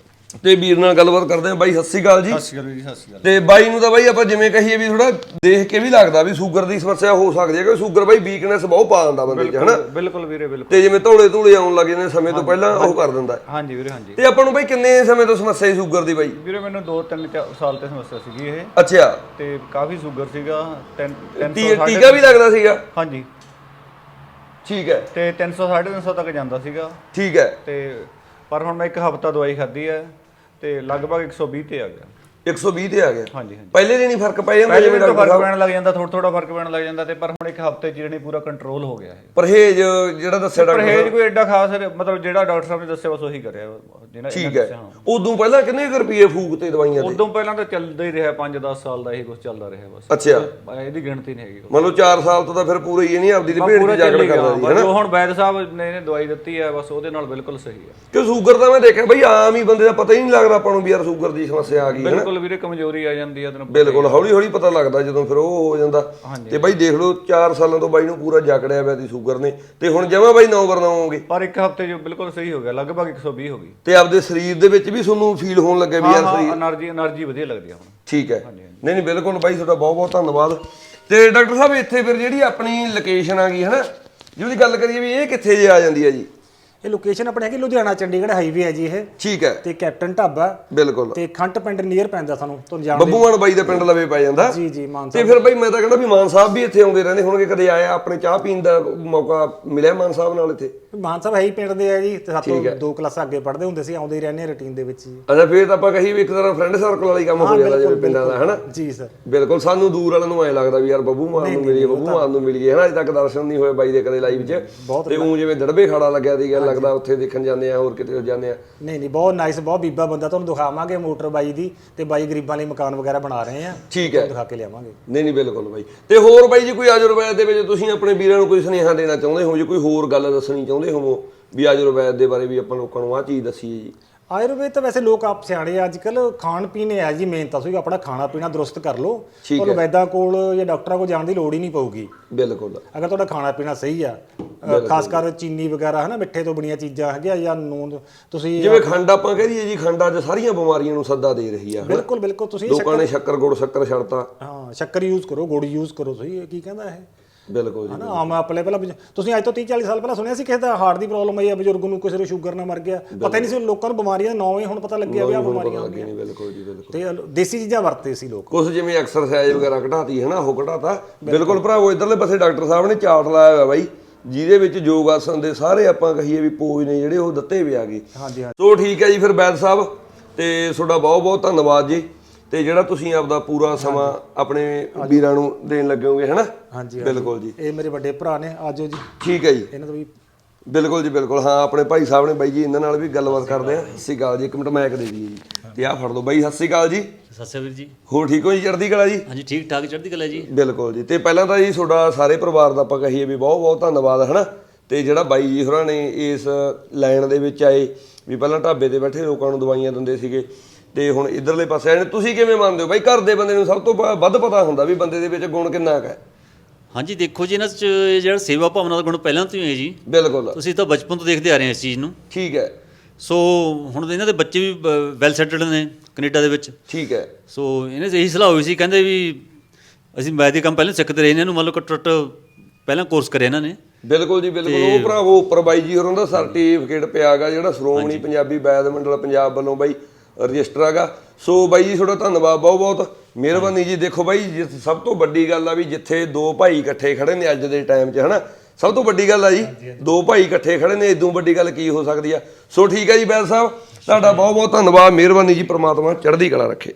[SPEAKER 1] ਤੇ ਵੀਰ ਨਾਲ ਗੱਲਬਾਤ ਕਰਦੇ ਆ ਬਾਈ ਸਤਿ ਸ਼੍ਰੀ ਅਕਾਲ ਜੀ।
[SPEAKER 3] ਸਤਿ ਸ਼੍ਰੀ ਅਕਾਲ ਜੀ ਸਤਿ ਸ਼੍ਰੀ ਅਕਾਲ।
[SPEAKER 1] ਤੇ ਬਾਈ ਨੂੰ ਤਾਂ ਬਾਈ ਆਪਾਂ ਜਿਵੇਂ ਕਹੀਏ ਵੀ ਥੋੜਾ ਦੇਖ ਕੇ ਵੀ ਲੱਗਦਾ ਵੀ ਸ਼ੂਗਰ ਦੀ ਸਮੱਸਿਆ ਹੋ ਸਕਦੀ ਹੈ ਕਿ ਸ਼ੂਗਰ ਬਾਈ ਵੀਕਨੈਸ ਬਹੁਤ ਪਾ ਦਿੰਦਾ ਬੰਦੇ 'ਚ ਹਨਾ?
[SPEAKER 3] ਬਿਲਕੁਲ ਵੀਰੇ ਬਿਲਕੁਲ।
[SPEAKER 1] ਤੇ ਜਿਵੇਂ ਧੌਲੇ ਧੂਲੇ ਆਉਣ ਲੱਗ ਜਾਂਦੇ ਸਮੇਂ ਤੋਂ ਪਹਿਲਾਂ ਉਹ ਕਰ ਦਿੰਦਾ। ਹੈ।
[SPEAKER 3] ਹਾਂਜੀ ਵੀਰੇ ਹਾਂਜੀ।
[SPEAKER 1] ਤੇ ਆਪਾਂ ਨੂੰ ਬਾਈ ਕਿੰਨੇ ਸਮੇਂ ਤੋਂ ਸਮੱਸਿਆ ਸੀ ਸ਼ੂਗਰ ਦੀ ਬਾਈ?
[SPEAKER 3] ਵੀਰੇ ਮੈਨੂੰ 2-3 ਸਾਲ ਤੇ ਸਮੱਸਿਆ ਸੀਗੀ ਇਹ।
[SPEAKER 1] ਅੱਛਾ।
[SPEAKER 3] ਤੇ ਕਾਫੀ ਸ਼ੂਗਰ ਸੀਗਾ 3
[SPEAKER 1] ਟੀ-
[SPEAKER 3] 300
[SPEAKER 1] ਟੀਕਾ ਵੀ ਲੱਗਦਾ ਸੀਗਾ?
[SPEAKER 3] ਹਾਂਜੀ।
[SPEAKER 1] ਠੀਕ ਹੈ।
[SPEAKER 3] ਤੇ 300 350 ਤੱਕ ਜਾਂਦਾ ਸੀਗਾ।
[SPEAKER 1] ਠੀਕ ਹੈ।
[SPEAKER 3] ਤੇ ਪਰ ਹੁਣ ਮੈਂ ਇੱਕ ਹਫਤਾ ਦਵਾਈ ਖਾਧੀ ਹੈ। ਤੇ ਲਗਭਗ 120 ਤੇ ਆ ਗਿਆ।
[SPEAKER 1] 120 ਤੇ ਆ ਗਿਆ।
[SPEAKER 3] ਹਾਂਜੀ ਹਾਂਜੀ।
[SPEAKER 1] ਪਹਿਲੇ ਦਿਨ ਹੀ ਫ਼ਰਕ ਪੈ ਜਾਂਦਾ
[SPEAKER 3] ਪਹਿਲੇ
[SPEAKER 1] ਜਿਵੇਂ
[SPEAKER 3] ਦਿਨ ਤੋਂ ਫ਼ਰਕ ਪੈਣ ਲੱਗ ਜਾਂਦਾ ਥੋੜਾ ਥੋੜਾ ਫ਼ਰਕ ਪੈਣ ਲੱਗ ਜਾਂਦਾ ਤੇ ਪਰ ਹੁਣ ਇੱਕ ਹਫ਼ਤੇ ਚ ਜਿਹੜੀ ਪੂਰਾ ਕੰਟਰੋਲ ਹੋ ਗਿਆ ਹੈ
[SPEAKER 1] ਪਰਹੇਜ ਜਿਹੜਾ ਦੱਸਿਆ ਡਾਕਟਰ
[SPEAKER 3] ਪਰਹੇਜ ਕੋਈ ਐਡਾ ਖਾਸ ਮਤਲਬ ਜਿਹੜਾ ਡਾਕਟਰ ਸਾਹਿਬ ਨੇ ਦੱਸਿਆ ਬਸ ਉਹੀ ਕਰਿਆ ਜਿਹਨਾਂ
[SPEAKER 1] ਠੀਕ ਹੈ। ਉਦੋਂ ਪਹਿਲਾਂ ਕਿੰਨੇ ਰੁਪਏ ਫੂਕ ਤੇ ਦਵਾਈਆਂ ਤੇ
[SPEAKER 3] ਉਦੋਂ ਪਹਿਲਾਂ ਤਾਂ ਚੱਲਦਾ ਹੀ ਰਿਹਾ 5-10 ਸਾਲ ਦਾ ਇਹੀ ਕੁਝ ਚੱਲਦਾ ਰਿਹਾ ਬਸ।
[SPEAKER 1] ਅੱਛਾ।
[SPEAKER 3] ਇਹਦੀ ਗਿਣਤੀ ਨਹੀਂ ਹੈਗੀ
[SPEAKER 1] ਮੰਨ ਲਓ 4 ਸਾਲ ਤੋਂ ਤਾਂ ਫਿਰ ਪੂਰਾ ਹੀ ਇਹ ਨਹੀਂ ਆਪਦੀ ਦੀ ਭੇਡ ਦੀ ਜਾਗੜ ਕਰਦਾ ਸੀ
[SPEAKER 3] ਜੋ ਹੁਣ ਵੈਦ ਸਾਹਿਬ ਨੇ ਇਹਨੇ ਦਵਾਈ ਦਿੱਤੀ ਹੈ ਬਸ ਉਹਦੇ ਨਾਲ ਬਿਲਕੁਲ ਸਹੀ ਹੈ।
[SPEAKER 1] ਕਿ ਸ਼ੂਗਰ ਦਾ ਮੈਂ ਦੇਖਿਆ ਬਈ ਆਮ ਹੀ ਬੰਦੇ ਦਾ ਪਤਾ ਹੀ ਨਹੀਂ ਲੱਗਦਾ ਆਪਾਂ ਨੂੰ ਵੀ ਯਾਰ ਸ਼ੂਗਰ ਦੀ ਸਮੱਸਿਆ ਆ ਗਈ ਹੈ
[SPEAKER 3] ਬਿਲਕੁਲ ਵੀਰੇ ਕਮਜ਼ੋਰੀ ਆ ਜਾਂਦੀ ਆ ਤੈਨੂੰ
[SPEAKER 1] ਬਿਲਕੁਲ ਹੌਲੀ ਹੌਲੀ ਪਤਾ ਲੱਗਦਾ ਜਦੋਂ ਫਿਰ ਉਹ ਹੋ ਜਾਂਦਾ। ਤੇ ਬਾਈ ਦੇਖ ਲਓ 4 ਸਾਲਾਂ ਤੋਂ ਬਾਈ ਨੂੰ ਪੂਰਾ ਜਾਕੜਿਆ ਪਿਆ ਸ਼ੂਗਰ ਨੇ। ਤੇ ਹੁਣ ਜਮਾ ਬਾਈ 9 ਬਰਨਾਉ ਹੋਗੇ
[SPEAKER 3] ਪਰ ਇੱਕ ਹਫ਼ਤੇ ਜੋ ਬਿਲਕੁਲ ਸਹੀ ਹੋ ਗਿਆ ਲਗਭਗ 120 ਹੋ ਗਈ।
[SPEAKER 1] ਤੇ ਆਪਦੇ ਸਰੀਰ ਦੇ ਵਿੱਚ ਵੀ ਤੁਹਾਨੂੰ ਫੀਲ ਹੋਣ ਲੱਗਿਆ ਵੀ ਯਾਰ ਸਰੀਰ
[SPEAKER 3] એનર્ਜੀ એનર્ਜੀ ਵਧੀਆ ਲੱਗਦੀ ਆ ਹੁਣ।
[SPEAKER 1] ਠੀਕ ਹੈ। ਨਹੀਂ ਨਹੀਂ ਬਿਲਕੁਲ ਬਾਈ ਤੁਹਾਡਾ ਬਹੁਤ ਬਹੁਤ ਧੰਨਵਾਦ। ਤੇ ਡਾਕਟਰ ਸਾਹਿਬ ਇੱਥੇ ਫਿਰ ਜਿਹੜੀ ਆਪਣੀ ਲੋਕੇਸ਼ਨ ਆ ਗਈ ਹੈ ਨਾ ਜਿਹਦੀ ਗੱਲ ਕਰੀਏ ਵੀ ਇਹ ਕਿੱਥੇ ਜੇ ਆ ਜਾਂਦੀ ਹੈ ਜੀ?
[SPEAKER 2] ਇਹ ਲੋਕੇਸ਼ਨ ਆਪਣੇ ਹੈਗੀ ਲੁਧਿਆਣਾ ਚੰਡੀਗੜ੍ਹ ਹਾਈਵੇ ਹੈ ਜੀ ਇਹ।
[SPEAKER 1] ਠੀਕ ਹੈ।
[SPEAKER 2] ਤੇ ਕੈਪਟਨ ਢਾਬਾ।
[SPEAKER 1] ਬਿਲਕੁਲ।
[SPEAKER 2] ਤੇ ਖੰਟ ਪਿੰਡ ਨੀਅਰ ਪੈਂਦਾ ਸਾਨੂੰ ਤੁਹਾਨੂੰ ਜਾਣ
[SPEAKER 1] ਬੱਬੂਮਾਨ ਬਾਈ ਦੇ ਪਿੰਡ ਲਵੇ ਪੈ ਜਾਂਦਾ।
[SPEAKER 2] ਜੀ ਜੀ ਮਾਨ
[SPEAKER 1] ਤੇ ਫਿਰ ਬਾਈ ਮੈਂ ਤਾਂ ਕਹਿੰਦਾ ਵੀ ਮਾਨ ਸਾਹਿਬ ਵੀ ਇੱਥੇ ਆਉਂਦੇ ਰਹਿੰਦੇ ਹੋਣਗੇ ਕਦੇ ਆਇਆ ਆਪਣੇ ਚਾਹ ਪੀਣ ਦਾ ਮੌਕਾ ਮਿਲਿਆ ਮਾਨ ਸਾਹਿਬ ਨਾਲ ਇੱਥੇ?
[SPEAKER 2] ਮਾਨ ਸਾਹਿਬ ਹੈ ਹੀ ਪਿੰਡ ਦੇ ਆ ਜੀ ਤੇ ਸਾਤੋਂ ਦੋ ਕਲਾਸਾਂ ਅੱਗੇ ਪੜ੍ਹਦੇ ਹੁੰਦੇ ਸੀ ਆਉਂਦੇ ਹੀ ਰਹਿੰਦੇ ਰੁਟੀਨ ਦੇ ਵਿੱਚ ਜੀ।
[SPEAKER 1] ਅੱਛਾ ਫਿਰ ਤਾਂ ਆਪਾਂ ਕਹੀ ਵੀ ਇੱਕ ਤਰ੍ਹਾਂ ਫਰੈਂਡ ਸਰਕਲ ਵਾਲੀ ਕੰਮ ਹੋ ਜਾਂਦਾ ਜਿਵੇਂ ਪਿੰਡਾਂ ਦਾ ਹਨਾ?
[SPEAKER 2] ਜੀ ਸਰ।
[SPEAKER 1] ਬਿਲਕੁਲ ਸਾਨੂੰ ਦੂਰ ਵਾਲਿਆਂ ਨੂੰ ਐ ਲੱਗਦਾ ਵੀ ਯਾਰ ਬੱਬੂ ਮਾਨ ਨੂੰ ਮਿਲੀਏ ਬੱਬੂ ਮਾਨ ਨੂੰ ਮਿਲੀਏ ਹਨਾ? ਅਜੇ ਤੱਕ ਦਰਸ਼ਨ ਨਹੀਂ ਹੋਏ ਬਾਈ ਦੇ ਕਦੇ ਲਾਈਵ 'ਚ। ਤੇ ਉਹ ਜਿਵੇਂ ਦੜਬੇ ਖਾੜਾ ਲੱਗਿਆ ਸੀਗਾ ਲੱਗਦਾ ਉੱਥੇ ਦੇਖਣ ਜਾਂਦੇ ਆ ਹੋਰ ਕਿਤੇ ਜਾਂਦੇ ਆ?
[SPEAKER 2] ਨਹੀਂ ਨਹੀਂ ਬਹੁਤ ਨਾਈਸ ਬਹੁਤ ਬੀਬਾ ਬੰਦਾ ਤੁਹਾਨੂੰ ਦਿਖਾਵਾਂਗੇ ਮੋਟਰ ਬਾਈ ਦੀ ਤੇ ਬਾਈ ਗਰੀਬਾਂ ਲਈ ਮਕਾਨ ਵਗੈਰਾ ਬਣਾ ਰਹੇ ਆ।
[SPEAKER 1] ਠੀਕ ਹੈ।
[SPEAKER 2] ਦਿਖਾ ਕੇ ਲਿਆਵਾਂਗੇ।
[SPEAKER 1] ਨਹੀਂ ਨਹੀਂ ਬਿਲਕੁਲ ਬਾਈ। ਤੇ ਹੋਰ ਬਾਈ ਜੀ ਕੋਈ ਆਯੁਰਵੈਦ ਦੇ ਵਿੱਚ ਤੁਸੀਂ ਆਪਣੇ ਵੀਰਾਂ ਨੂੰ ਕੋਈ ਸੁਨੇਹਾ ਦੇਣਾ ਚਾਹੁੰਦੇ ਹੋ? ਜੀ ਕੋਈ ਹੋਰ ਗੱਲ ਦੱਸਣੀ ਚਾਹੁੰਦੇ ਹੋ ਵੀ ਆਯੁਰਵੈਦ ਦੇ ਬਾਰੇ ਵੀ ਆਪਾਂ ਲੋਕਾਂ ਨੂੰ ਆਹ ਚੀਜ਼ ਦੱਸੀਏ ਜੀ।
[SPEAKER 2] ਆਯੁਰਵੇਦ ਤਾਂ ਵੈਸੇ ਲੋਕ ਆਪ ਸਿਆਣੇ ਆ ਅੱਜ ਕੱਲ ਖਾਣ ਪੀਣ ਹੈ ਜੀ ਮੇਨ ਤਾਂ ਸੋ ਆਪਣਾ ਖਾਣਾ ਪੀਣਾ ਦਰੁਸਤ ਕਰ ਲਓ। ਤੁਹਾਨੂੰ ਵੈਦਾਂ ਕੋਲ ਜਾਂ ਡਾਕਟਰਾਂ ਕੋਲ ਜਾਣ ਦੀ ਲੋੜ ਹੀ ਨਹੀਂ ਪਊਗੀ।
[SPEAKER 1] ਬਿਲਕੁਲ।
[SPEAKER 2] ਅਗਰ ਤੁਹਾਡਾ ਖਾਣਾ ਪੀਣਾ ਸਹੀ ਆ ਅ, ਖਾਸ ਕਰ ਚੀਨੀ ਵਗੈਰਾ ਹਨਾ ਮਿੱਠੇ ਤੋਂ ਬਣੀਆਂ ਚੀਜ਼ਾਂ ਹੈਗੀਆਂ ਜਾਂ ਨੂਨ ਤੁਸੀਂ
[SPEAKER 1] ਜਿਵੇਂ ਖੰਡ ਆਪਾਂ ਕਹਿ ਦਈਏ ਜੀ ਖੰਡ ਅੱਜ ਸਾਰੀਆਂ ਬਿਮਾਰੀਆਂ ਨੂੰ ਸੱਦਾ ਦੇ ਰਹੀ ਆ
[SPEAKER 2] ਬਿਲਕੁਲ ਬਿਲਕੁਲ ਤੁਸੀਂ
[SPEAKER 1] ਲੋਕਾਂ ਨੇ ਸ਼ੱਕਰ ਗੁੜ ਸ਼ੱਕਰ ਛੱਡਤਾ
[SPEAKER 2] ਹਾਂ ਸ਼ੱਕਰ ਯੂਜ਼ ਕਰੋ ਗੁੜ ਯੂਜ਼ ਕਰੋ ਸਹੀ ਇਹ ਕੀ ਕਹਿੰਦਾ ਇਹ?
[SPEAKER 1] ਬਿਲਕੁਲ ਜੀ
[SPEAKER 2] ਹਨਾ ਆਮ ਆਪਣੇ ਪਹਿਲਾਂ ਬਜ਼ੁ- ਤੁਸੀਂ ਅੱਜ ਤੋਂ 30 40 ਸਾਲ ਪਹਿਲਾਂ ਸੁਣਿਆ ਸੀ ਕਿਸੇ ਦਾ ਹਾਰਟ ਦੀ ਪ੍ਰੋਬਲਮ ਆਈ ਆ ਬਜ਼ੁਰਗ ਨੂੰ ਕਿਸੇ ਨੂੰ ਸ਼ੂਗਰ ਨਾਲ ਮਰ ਗਿਆ? ਪਤਾ ਹੀ ਨਹੀਂ ਸੀ ਲੋਕਾਂ ਨੂੰ ਬਿਮਾਰੀਆਂ ਨੌ ਹੀ ਹੁਣ ਪਤਾ ਲੱਗਿਆ ਵੀ ਆ ਬਿਮਾਰੀਆਂ
[SPEAKER 1] ਲੱਗੇ ਨਹੀਂ ਬਿਲਕੁਲ ਜੀ ਬਿਲਕੁਲ।
[SPEAKER 2] ਤੇ ਦੇਸੀ ਚੀਜ਼ਾਂ ਵਰਤੇ ਸੀ ਲੋਕ।
[SPEAKER 1] ਕੁਝ ਜਿਵੇਂ ਐਕਸਰਸਾਈਜ਼ ਵਗੈਰਾ ਘਟਾਤੀ ਹੈ ਨਾ ਉਹ ਘਟਾਤਾ। ਬਿਲਕੁਲ। ਭਰਾਵੋ ਇਧਰਲੇ ਪਾਸੇ ਡਾਕਟਰ ਸਾਹਿਬ ਨੇ ਚਾਰਟ ਲਾਇਆ ਹੋਇਆ ਬਾਈ ਜਿਹਦੇ ਵਿੱਚ ਯੋਗ ਆਸਨ ਦੇ ਸਾਰੇ ਆਪਾਂ ਕਹੀਏ ਵੀ ਪੋਜ ਨੇ ਜਿਹੜੇ ਉਹ ਦਿੱਤੇ ਵੀ ਆਗੇ
[SPEAKER 2] ਹਾਂਜੀ
[SPEAKER 1] ਸੋ ਠੀਕ ਹੈ ਜੀ ਫਿਰ ਬੈਦ ਸਾਹਿਬ ਤੇ ਤੁਹਾਡਾ ਬਹੁਤ ਬਹੁਤ ਧੰਨਵਾਦ ਜੀ। ਤੇ ਜਿਹੜਾ ਤੁਸੀਂ ਆਪਦਾ ਪੂਰਾ ਸਮਾਂ ਆਪਣੇ ਵੀਰਾਂ ਨੂੰ ਦੇਣ ਲੱਗੋਗੇ ਹੈਨਾ?
[SPEAKER 2] ਹਾਂਜੀ
[SPEAKER 1] ਬਿਲਕੁਲ ਜੀ।
[SPEAKER 2] ਇਹ ਮੇਰੇ ਵੱਡੇ ਭਰਾ ਨੇ ਆਜੋ ਜੀ।
[SPEAKER 1] ਠੀਕ ਹੈ ਜੀ।
[SPEAKER 2] ਇਹਨਾਂ ਤੋਂ ਵੀ
[SPEAKER 1] ਬਿਲਕੁਲ ਜੀ ਬਿਲਕੁਲ। ਹਾਂ ਆਪਣੇ ਭਾਈ ਸਾਹਿਬ ਨੇ ਬਾਈ ਜੀ ਇਹਨਾਂ ਨਾਲ ਵੀ ਗੱਲਬਾਤ ਕਰਦੇ ਆ ਸਤਿ ਸ਼੍ਰੀ ਅਕਾਲ ਜੀ। ਇੱਕ ਮਿੰਟ ਮੈਕ ਦੇ ਦਈਏ ਜੀ। ਤੇ ਆਹ ਫੜ ਲਓ। ਬਾਈ ਸਤਿ ਸ਼੍ਰੀ ਅਕਾਲ ਜੀ।
[SPEAKER 5] ਸਤਿ ਸ਼੍ਰੀ ਅਕਾਲ ਵੀਰ ਜੀ।
[SPEAKER 1] ਹੋਰ ਠੀਕ ਹੋ ਜੀ? ਚੜ੍ਹਦੀ ਕਲਾ ਜੀ?
[SPEAKER 5] ਹਾਂਜੀ ਠੀਕ ਠਾਕ ਚੜ੍ਹਦੀ ਕਲਾ ਜੀ।
[SPEAKER 1] ਬਿਲਕੁਲ ਜੀ। ਤੇ ਪਹਿਲਾਂ ਤਾਂ ਜੀ ਤੁਹਾਡਾ ਸਾਰੇ ਪਰਿਵਾਰ ਦਾ ਆਪਾਂ ਕਹੀਏ ਵੀ ਬਹੁਤ ਬਹੁਤ ਧੰਨਵਾਦ ਹਨਾ? ਤੇ ਜਿਹੜਾ ਬਾਈ ਜੀ ਹੋਰਾਂ ਨੇ ਇਸ ਲਾਈਨ ਦੇ ਵਿੱਚ ਆਏ ਵੀ ਪਹਿਲਾਂ ਢਾਬੇ ਤੇ ਬੈਠੇ ਲੋਕਾਂ ਨੂੰ ਦਵਾਈਆਂ ਦਿੰਦੇ ਸੀਗੇ। ਤੇ ਹੁਣ ਇਧਰਲੇ ਪਾਸੇ ਆਏ ਨੇ ਤੁਸੀਂ ਕਿਵੇਂ ਮੰਨਦੇ ਹੋ? ਬਾਈ ਘਰ ਦੇ ਬੰਦੇ ਨੂੰ ਸਭ ਤੋਂ ਵੱਧ ਪਤਾ ਹੁੰਦਾ ਵੀ ਬੰਦੇ ਦੇ ਵਿੱਚ ਗੁਣ ਕਿੰਨਾ ਹੈ।
[SPEAKER 5] ਹਾਂਜੀ ਦੇਖੋ ਜੀ ਇਹਨਾਂ 'ਚ ਜਿਹੜਾ ਸੇਵਾ ਭਾਵਨਾ ਦਾ ਗੁਣ ਪਹਿਲਾਂ ਤੋਂ ਹੀ ਹੈ ਜੀ।
[SPEAKER 1] ਬਿਲਕੁਲ।
[SPEAKER 5] ਤੁਸੀਂ ਤਾਂ ਬਚਪਨ ਤੋਂ ਦੇਖਦੇ ਆ ਰਹੇ ਹੋ ਇਸ ਚੀਜ਼ ਨੂੰ।
[SPEAKER 1] ਠੀਕ ਹੈ।
[SPEAKER 5] ਸੋ ਹੁਣ ਇਹਨਾਂ ਦੇ ਬੱਚੇ ਵੀ ਵੈਲ ਸੈਟਲਡ ਨੇ ਕੈਨੇਡਾ ਦੇ ਵਿੱਚ।
[SPEAKER 1] ਠੀਕ ਹੈ।
[SPEAKER 5] ਸੋ ਇਹਨੇ ਇਹੀ ਸਲਾਹ ਹੋਈ ਸੀ ਕਹਿੰਦੇ ਵੀ ਅਸੀਂ ਮੈਥ ਦੇ ਕੰਮ ਪਹਿਲਾਂ ਸਿੱਖਦੇ ਰਹੇ ਇਹਨਾਂ ਨੂੰ ਮੰਨ ਲਓ ਘੱਟ ਪਹਿਲਾਂ ਕੋਰਸ ਕਰਿਆ ਇਹਨਾਂ ਨੇ।
[SPEAKER 1] ਬਿਲਕੁਲ ਜੀ ਬਿਲਕੁਲ। ਉਹ ਭਰਾਵੋ ਉੱਪਰ ਬਾਈ ਜੀ ਹੋਰਾਂ ਦਾ ਸਰਟੀਫਿਕੇਟ ਪਿਆਗਾ ਜਿਹੜਾ ਸ਼੍ਰੋਮਣੀ ਪੰਜਾਬੀ ਵੈਦ ਮੰਡਲ ਪੰਜਾਬ ਵੱਲੋਂ ਬਾਈ ਰਜਿਸਟਰ ਹੈਗਾ ਸੋ ਬਾਈ ਜੀ ਤੁਹਾਡਾ ਧੰਨਵਾਦ ਬਹੁਤ ਬਹੁਤ। ਮਿਹਰਬਾਨੀ ਜੀ। ਦੇਖੋ ਬਾਈ ਜਿ- ਸਭ ਤੋਂ ਵੱਡੀ ਗੱਲ ਆ ਵੀ ਜਿੱਥੇ ਦੋ ਭਾਈ ਇਕੱਠੇ ਖੜੇ ਨੇ ਅੱਜ ਦੇ ਟਾਈਮ 'ਚ ਹਨਾ? ਸਭ ਤੋਂ ਵੱਡੀ ਗੱਲ ਆ ਜੀ ਦੋ ਭਾਈ ਇਕੱਠੇ ਖੜੇ ਨੇ ਇਦੋਂ ਵੱਡੀ ਗੱਲ ਕੀ ਹੋ ਸਕਦੀ ਆ? ਸੋ ਠੀਕ ਹੈ ਜੀ ਬੈਲ ਸਾਹਿਬ ਤੁਹਾਡਾ ਬਹੁਤ ਬਹੁਤ ਧੰਨਵਾਦ। ਮਿਹਰਬਾਨੀ ਜੀ ਪ੍ਰਮਾਤਮਾ ਚੜ੍ਹਦੀ ਕਲਾ ਰੱਖੇ।